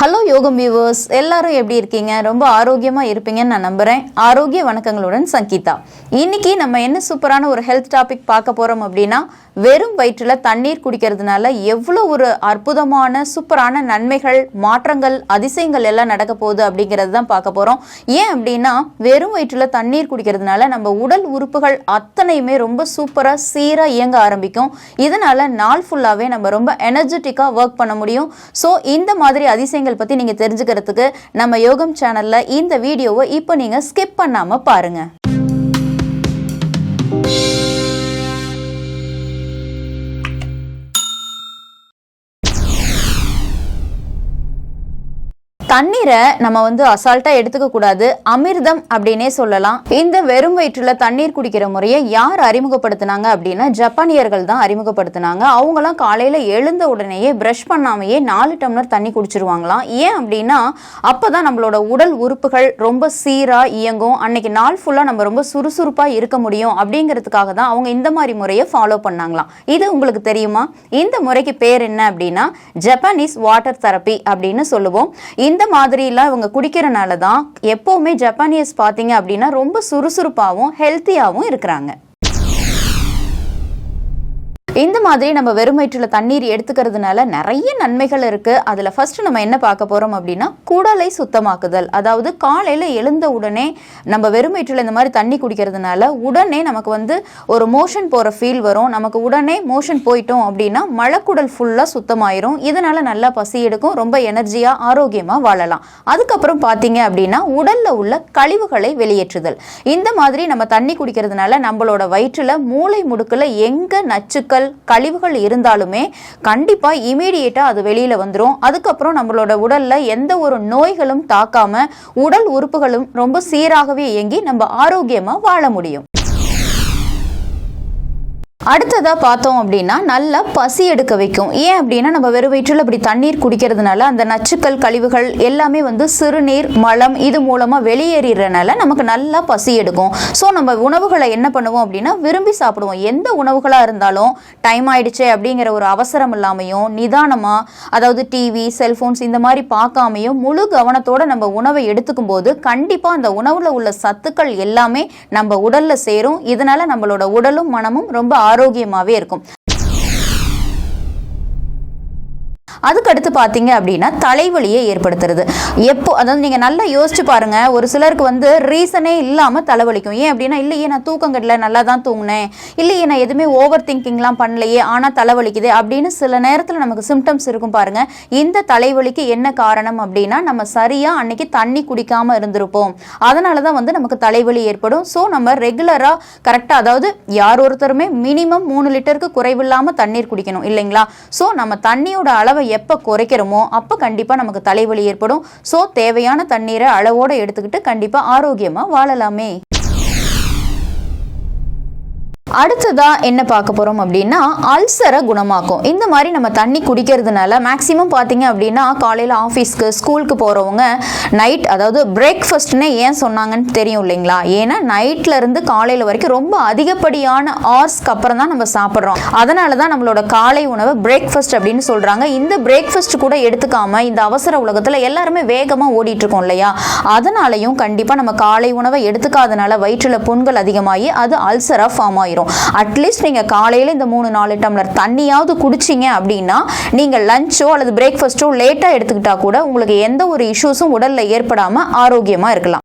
Hello யோகம் viewers எல்லாரும் எப்படி இருக்கீங்க? ரொம்ப ஆரோக்கியமா இருப்பீங்கன்னு நான் நம்புறேன். ஆரோக்கிய வணக்கங்களுடன் சங்கீதா. இன்னைக்கு நம்ம என்ன சூப்பரான ஒரு ஹெல்த் டாபிக் பார்க்க போறோம் அப்படின்னா வெறும் வயிற்றில் தண்ணீர் குடிக்கிறதுனால எவ்வளோ ஒரு அற்புதமான சூப்பரான நன்மைகள் மாற்றங்கள் அதிசயங்கள் எல்லாம் நடக்க போகுது அப்படிங்கிறது தான் பார்க்க போகிறோம் ஏன் அப்படின்னா வெறும் வயிற்றில் தண்ணீர் குடிக்கிறதுனால நம்ம உடல் உறுப்புகள் அத்தனையுமே ரொம்ப சூப்பராக சீராக இயங்க ஆரம்பிக்கும். இதனால் நாள் ஃபுல்லாகவே நம்ம ரொம்ப எனர்ஜெட்டிக்காக ஒர்க் பண்ண முடியும். ஸோ இந்த மாதிரி அதிசயங்கள் பற்றி நீங்கள் தெரிஞ்சுக்கிறதுக்கு நம்ம யோகம் சேனலில் இந்த வீடியோவை இப்போ நீங்கள் ஸ்கிப் பண்ணாமல் பாருங்கள் தண்ணீரை நம்ம வந்து அசால்ட்டா எடுத்துக்க கூடாது அமிர்தம் அப்படின்னே சொல்லலாம். இந்த வெறும் வயிற்றுல தண்ணீர் குடிக்கிற முறையை யார் அறிமுகப்படுத்தினாங்க அப்படின்னா ஜப்பானியர்கள் தான் அறிமுகப்படுத்தினாங்க. அவங்களாம் காலையில எழுந்த உடனேயே பிரஷ் பண்ணாமையே நாலு டம்ளர் தண்ணி குடிச்சிருவாங்களாம். ஏன் அப்படின்னா அப்பதான் நம்மளோட உடல் உறுப்புகள் ரொம்ப சீரா இயங்கும். அன்னைக்கு நாள் ஃபுல்லா நம்ம ரொம்ப சுறுசுறுப்பா இருக்க முடியும் அப்படிங்கிறதுக்காக தான் அவங்க இந்த மாதிரி முறையை ஃபாலோ பண்ணாங்களாம். இது உங்களுக்கு தெரியுமா? இந்த முறைக்கு பேர் என்ன அப்படின்னா ஜப்பானீஸ் வாட்டர் தெரப்பி அப்படின்னு சொல்லுவோம். இந்த இந்த மாதிரிலாம் இவங்க குடிக்கிறனால தான் எப்போவுமே ஜப்பானியஸ் பார்த்தீங்க அப்படின்னா ரொம்ப சுறுசுறுப்பாகவும் ஹெல்த்தியாகவும் இருக்கிறாங்க. இந்த மாதிரி நம்ம வெறும் தண்ணீர் எடுத்துக்கிறதுனால நிறைய நன்மைகள் இருக்கு. அதுல ஃபர்ஸ்ட் நம்ம என்ன பார்க்க போறோம் அப்படின்னா குடலை சுத்தமாக்குதல். அதாவது காலையில எழுந்த உடனே நம்ம வெறும் இந்த மாதிரி தண்ணி குடிக்கிறதுனால உடனே நமக்கு வந்து ஒரு மோஷன் போற ஃபீல் வரும். நமக்கு உடனே மோஷன் போயிட்டோம் அப்படின்னா மழக்குடல் ஃபுல்லா சுத்தமாயிரும். இதனால நல்லா பசி எடுக்கும் ரொம்ப எனர்ஜியா ஆரோக்கியமா வாழலாம். அதுக்கப்புறம் பார்த்தீங்க அப்படின்னா உடல்ல உள்ள கழிவுகளை வெளியேற்றுதல். இந்த மாதிரி நம்ம தண்ணி குடிக்கிறதுனால நம்மளோட வயிற்றுல மூளை முடுக்கில் எங்க நச்சுக்கள் கழிவுகள் இருந்தாலுமே கண்டிப்பா இமீடியட்டா அது வெளியில வந்துரும். அதுக்கப்புறம் நம்மளோட உடல்ல எந்த ஒரு நோய்களும் தாக்காம உடல் உறுப்புகளும் ரொம்ப சீராகவே இயங்கி நம்ம ஆரோக்கியமா வாழ முடியும். அடுத்ததா பார்த்தோம் அப்படின்னா நல்லா பசி எடுக்க வைக்கும். ஏன் அப்படின்னா நம்ம வெறும் வயிற்றில் அப்படி தண்ணீர் குடிக்கிறதுனால அந்த நச்சுக்கள் கழிவுகள் எல்லாமே வந்து சிறுநீர் மலம் இது மூலமா வெளியேறிறனால நமக்கு நல்லா பசி எடுக்கும். ஸோ நம்ம உணவுகளை என்ன பண்ணுவோம் அப்படின்னா விரும்பி சாப்பிடுவோம். எந்த உணவுகளாக இருந்தாலும் டைம் ஆயிடுச்சே அப்படிங்கிற ஒரு அவசரம் இல்லாமையும் நிதானமா அதாவது டிவி செல்போன்ஸ் இந்த மாதிரி பார்க்காமையும் முழு கவனத்தோட நம்ம உணவை எடுத்துக்கும் போது கண்டிப்பா அந்த உணவுல உள்ள சத்துக்கள் எல்லாமே நம்ம உடல்ல சேரும். இதனால நம்மளோட உடலும் மனமும் ரொம்ப ஆரோக்கியமாகவே இருக்கும். அதுக்கடுத்து பார்த்தீங்க அப்படின்னா தலைவலியை ஏற்படுத்துறது. எப்போ அதாவது நீங்கள் நல்லா யோசிச்சு பாருங்க ஒரு சிலருக்கு வந்து ரீசனே இல்லாமல் தலைவலிக்கும். ஏன் அப்படின்னா இல்லையே நான் தூக்கம் கட்டல நல்லா தான் தூங்கினேன். இல்லையே நான் எதுவுமே ஓவர் திங்கிங்லாம் பண்ணலையே ஆனால் தலைவலிக்குது. அப்படின்னு சில நேரத்தில் நமக்கு சிம்டம்ஸ் இருக்கும் பாருங்க. இந்த தலைவலிக்கு என்ன காரணம் அப்படின்னா நம்ம சரியாக அன்னைக்கு தண்ணி குடிக்காமல் இருந்திருப்போம். அதனால தான் வந்து நமக்கு தலைவலி ஏற்படும். ஸோ நம்ம ரெகுலராக கரெக்டாக அதாவது யார் ஒருத்தருமே மினிமம் மூணு லிட்டருக்கு குறைவில்லாமல் தண்ணீர் குடிக்கணும் இல்லைங்களா? ஸோ நம்ம தண்ணியோட அளவை எப்போ குறைக்கிறோமோ அப்போ கண்டிப்பாக நமக்கு தலைவலி ஏற்படும். ஸோ தேவையான தண்ணீரை அளவோடு எடுத்துக்கிட்டு கண்டிப்பாக ஆரோக்கியமாக வாழலாமே. அடுத்ததா என்ன பார்க்க போறோம் அப்படின்னா அல்சரை குணமாக்கும். இந்த மாதிரி நம்ம தண்ணி குடிக்கிறதுனால மேக்சிமம் பார்த்தீங்க அப்படின்னா காலையில் ஆஃபீஸ்க்கு ஸ்கூலுக்கு போகிறவங்க நைட் அதாவது பிரேக்ஃபாஸ்ட்னே ஏன் சொன்னாங்கன்னு தெரியும் இல்லைங்களா? ஏன்னா நைட்ல இருந்து காலையில் வரைக்கும் ரொம்ப அதிகப்படியான ஹார்ஸ்க்கு அப்புறம் தான் நம்ம சாப்பிட்றோம். அதனால தான் நம்மளோட காலை உணவு பிரேக்ஃபாஸ்ட் அப்படின்னு சொல்றாங்க. இந்த பிரேக்ஃபாஸ்ட் கூட எடுத்துக்காம இந்த அவசர உலகத்தில் எல்லாருமே வேகமாக ஓடிட்டு இருக்கோம் இல்லையா? அதனாலையும் கண்டிப்பாக நம்ம காலை உணவை எடுத்துக்காதனால வயிற்றுல புண்கள் அதிகமாகி அது அல்சராக ஃபார்ம் ஆயிரும். அட்லீஸ்ட் நீங்கள் காலையில் இந்த மூணு நாலு டம்ளர் தண்ணியாவது குடிச்சிங்க அப்படின்னா நீங்கள் லஞ்சோ அல்லது பிரேக்ஃபாஸ்ட்டோ லேட்டாக எடுத்துக்கிட்டா கூட உங்களுக்கு எந்த ஒரு இஷ்யூஸும் உடலில் ஏற்படாமல் ஆரோக்கியமாக இருக்கலாம்.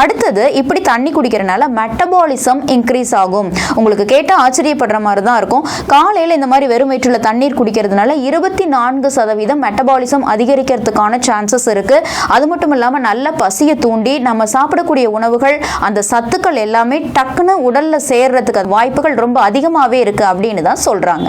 அடுத்தது இப்படி தண்ணி குடிக்கிறனால மெட்டபாலிசம் இன்க்ரீஸ் ஆகும். உங்களுக்கு கேட்டால் ஆச்சரியப்படுற மாதிரி தான் இருக்கும். காலையில் இந்த மாதிரி வெறும் வயிற்றுல தண்ணீர் குடிக்கிறதுனால இருபத்தி நான்கு சதவீதம் மெட்டபாலிசம் அதிகரிக்கிறதுக்கான சான்சஸ் இருக்குது அது மட்டும் இல்லாமல் நல்ல பசியை தூண்டி நம்ம சாப்பிடக்கூடிய உணவுகள் அந்த சத்துக்கள் எல்லாமே டக்குன்னு உடலில் சேர்றதுக்கு வாய்ப்புகள் ரொம்ப அதிகமாகவே இருக்குது அப்படின்னு தான் சொல்கிறாங்க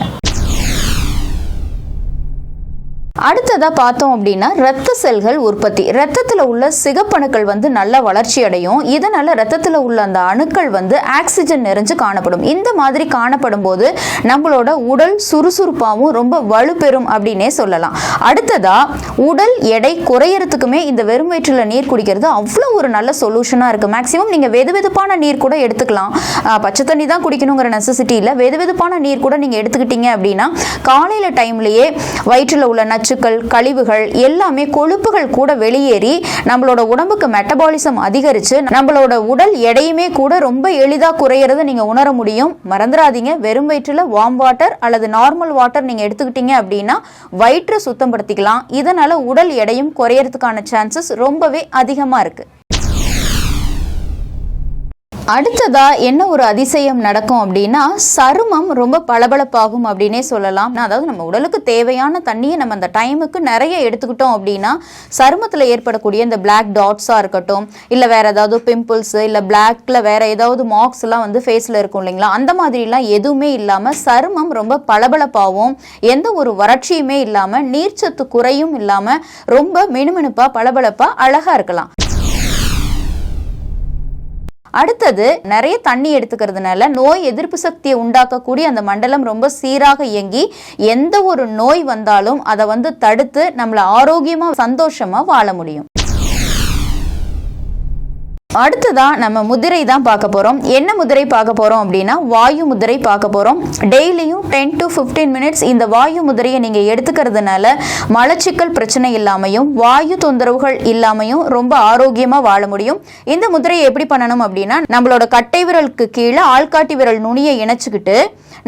அடுத்ததாக பார்த்தோம் அப்படின்னா ரத்த செல்கள் உற்பத்தி. ரத்தத்தில் உள்ள சிகப்பணுக்கள் வந்து நல்ல வளர்ச்சி அடையும். இதனால் ரத்தத்தில் உள்ள அந்த அணுக்கள் வந்து ஆக்சிஜன் நிறைஞ்சு காணப்படும். இந்த மாதிரி காணப்படும் போது நம்மளோட உடல் சுறுசுறுப்பாகவும் ரொம்ப வலுப்பெறும் அப்படின்னே சொல்லலாம். அடுத்ததாக உடல் எடை குறையறதுக்குமே இந்த வெறும் வயிற்றில் நீர் குடிக்கிறது அவ்வளோ ஒரு நல்ல சொல்யூஷனாக இருக்குது மேக்ஸிமம் நீங்கள் வெது வெதுப்பான நீர் கூட எடுத்துக்கலாம். பச்சை தண்ணி தான் குடிக்கணுங்கிற நெசசிட்டி இல்லை. வெது வெதுப்பான நீர் கூட நீங்கள் எடுத்துக்கிட்டீங்க அப்படின்னா காலையில் டைம்லேயே வயிற்றில் உள்ள நச்சு நச்சுக்கள் கழிவுகள் எல்லாமே கொழுப்புகள் கூட வெளியேறி நம்மளோட உடம்புக்கு மெட்டபாலிசம் அதிகரித்து நம்மளோட உடல் எடையுமே கூட ரொம்ப எளிதாக குறையிறத நீங்கள் உணர முடியும். மறந்துடாதீங்க. வெறும் வயிற்றில் வார்ம் வாட்டர் அல்லது நார்மல் வாட்டர் நீங்கள் எடுத்துக்கிட்டீங்க அப்படின்னா வயிற்றை சுத்தப்படுத்திக்கலாம். இதனால் உடல் எடையும் குறையறதுக்கான சான்சஸ் ரொம்பவே அதிகமாக இருக்குது அடுத்ததா என்ன ஒரு அதிசயம் நடக்கும் அப்படின்னா சருமம் ரொம்ப பளபளப்பாகும் அப்படின்னே சொல்லலாம். அதாவது நம்ம உடலுக்கு தேவையான தண்ணியை நம்ம அந்த டைமுக்கு நிறைய எடுத்துக்கிட்டோம் அப்படின்னா சருமத்தில் ஏற்படக்கூடிய இந்த பிளாக் டாட்ஸாக இருக்கட்டும் இல்லை வேற ஏதாவது பிம்பிள்ஸ் இல்லை பிளாக்ல வேற ஏதாவது மார்க்ஸ் எல்லாம் வந்து ஃபேஸில் இருக்கும் இல்லைங்களா? அந்த மாதிரிலாம் எதுவுமே இல்லாமல் சருமம் ரொம்ப பளபளப்பாகவும் எந்த ஒரு வறட்சியுமே இல்லாமல் நீர்ச்சத்து குறையும் இல்லாமல் ரொம்ப மினுமினுப்பாக பளபளப்பாக அழகாக இருக்கலாம். அடுத்தது நிறைய தண்ணி எடுத்துக்கிறதுனால நோய் எதிர்ப்பு சக்தியை உண்டாக்கக்கூடிய அந்த மண்டலம் ரொம்ப சீராக இயங்கி எந்த ஒரு நோய் வந்தாலும் அதை வந்து தடுத்து நம்மளை ஆரோக்கியமா சந்தோஷமா வாழ முடியும். அடுத்ததா நம்ம முதிரை தான் பார்க்க போகிறோம் என்ன முதிரை பார்க்க போகிறோம் அப்படின்னா வாயு முதிரை பார்க்க போகிறோம் டெய்லியும் டென் டு 15 மினிட்ஸ் இந்த வாயு முதிரையை நீங்கள் எடுத்துக்கிறதுனால மலச்சிக்கல் பிரச்சனை இல்லாமையும் வாயு தொந்தரவுகள் இல்லாமையும் ரொம்ப ஆரோக்கியமாக வாழ முடியும். இந்த முதிரையை எப்படி பண்ணணும் அப்படின்னா நம்மளோட கட்டை விரலுக்கு கீழே ஆள்காட்டி விரல் நுனியை இணைச்சிக்கிட்டு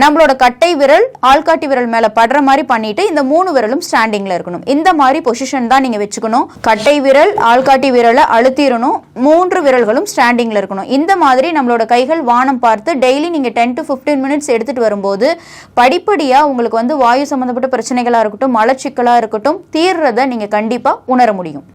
நம்மளோட கட்டை விரல் ஆள்காட்டி விரல் மேல படுற மாதிரி பண்ணிட்டு இந்த மூணு விரலும் ஸ்டாண்டிங்ல இருக்கணும். இந்த மாதிரி பொசிஷன் தான் நீங்க வச்சுக்கணும். கட்டை விரல் ஆள்காட்டி விரலை அழுத்திடணும். மூன்று விரல்களும் ஸ்டாண்டிங்ல இருக்கணும். இந்த மாதிரி நம்மளோட கைகள் வானம் பார்த்து டெய்லி நீங்க டென் டு 15 மினிட்ஸ் எடுத்துட்டு வரும்போது படிப்படியா உங்களுக்கு வந்து வாயு சம்பந்தப்பட்ட பிரச்சனைகளா இருக்கட்டும் மலச்சிக்கலா இருக்கட்டும் தீர்றதை நீங்க கண்டிப்பா உணர முடியும்.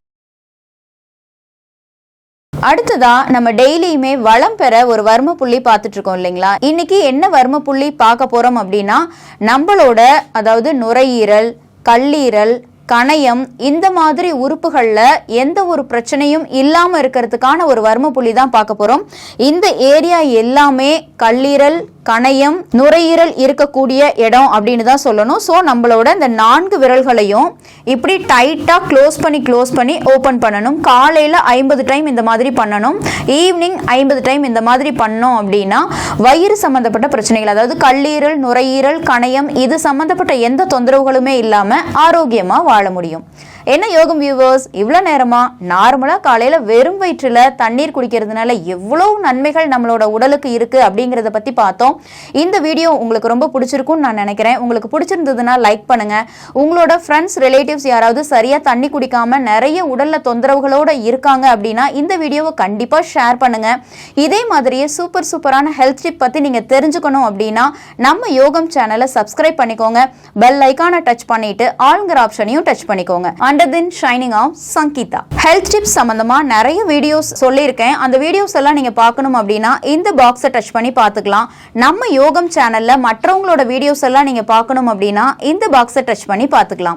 அடுத்ததா நம்ம டெய்லியுமே வளம் பெற ஒரு வர்ம புள்ளி பார்த்துட்டு இருக்கோம் இல்லைங்களா? இன்னைக்கு என்ன வர்ம புள்ளி பார்க்க போறோம் அப்படின்னா நம்மளோட அதாவது நுரையீரல் கல்லீரல் கணையம் இந்த மாதிரி உறுப்புகளில் எந்த ஒரு பிரச்சனையும் இல்லாமல் இருக்கிறதுக்கான ஒரு வர்ம புள்ளி தான் பார்க்க போகிறோம் இந்த ஏரியா எல்லாமே கல்லீரல் கணையம் நுரையீரல் இருக்கக்கூடிய இடம் அப்படின்னு தான் சொல்லணும். ஸோ நம்மளோட இந்த நான்கு விரல்களையும் இப்படி டைட்டாக க்ளோஸ் பண்ணி க்ளோஸ் பண்ணி ஓப்பன் பண்ணணும். காலையில் ஐம்பது டைம் இந்த மாதிரி பண்ணணும். ஈவினிங் ஐம்பது டைம் இந்த மாதிரி பண்ணோம் அப்படின்னா வயிறு சம்மந்தப்பட்ட பிரச்சனைகள் அதாவது கல்லீரல் நுரையீரல் கணையம் இது சம்மந்தப்பட்ட எந்த தொந்தரவுகளுமே இல்லாமல் ஆரோக்கியமாக வாழ முடியும். என்ன யோகம் வியூவர்ஸ் இவ்வளோ நேரமாக நார்மலாக காலையில் வெறும் வயிற்றில் தண்ணீர் குடிக்கிறதுனால எவ்வளோ நன்மைகள் நம்மளோட உடலுக்கு இருக்குது அப்படிங்கிறத பற்றி பார்த்தோம். இந்த வீடியோ உங்களுக்கு ரொம்ப பிடிச்சிருக்கும்னு நான் நினைக்கிறேன். உங்களுக்கு பிடிச்சிருந்ததுன்னா லைக் பண்ணுங்கள் உங்களோட ஃப்ரெண்ட்ஸ் ரிலேட்டிவ்ஸ் யாராவது சரியாக தண்ணி குடிக்காமல் நிறைய உடலில் தொந்தரவுகளோட இருக்காங்க அப்படின்னா இந்த வீடியோவை கண்டிப்பாக ஷேர் பண்ணுங்கள் இதே மாதிரியே சூப்பர் சூப்பரான ஹெல்த் டிப் பற்றி நீங்கள் தெரிஞ்சுக்கணும் அப்படின்னா நம்ம யோகம் சேனலை சப்ஸ்கிரைப் பண்ணிக்கோங்க. பெல் ஐக்கானை டச் பண்ணிவிட்டு ஆளுங்கிற ஆப்ஷனையும் டச் பண்ணிக்கோங்க. Under thin shining of Sangeetha. Health tips சம்பந்தமா நிறைய வீடியோஸ் சொல்லியிருக்கேன். அந்த வீடியோஸ் எல்லாம் நீங்க பார்க்கணும் அப்படின்னா இந்த பாக்ஸை டச் பண்ணி பார்த்துக்கலாம். நம்ம யோகம் சேனல்ல மற்றவங்களோட வீடியோஸ் எல்லாம் நீங்க பார்க்கணும் அப்படின்னா இந்த பாக்ஸை டச் பண்ணி பார்த்துக்கலாம்.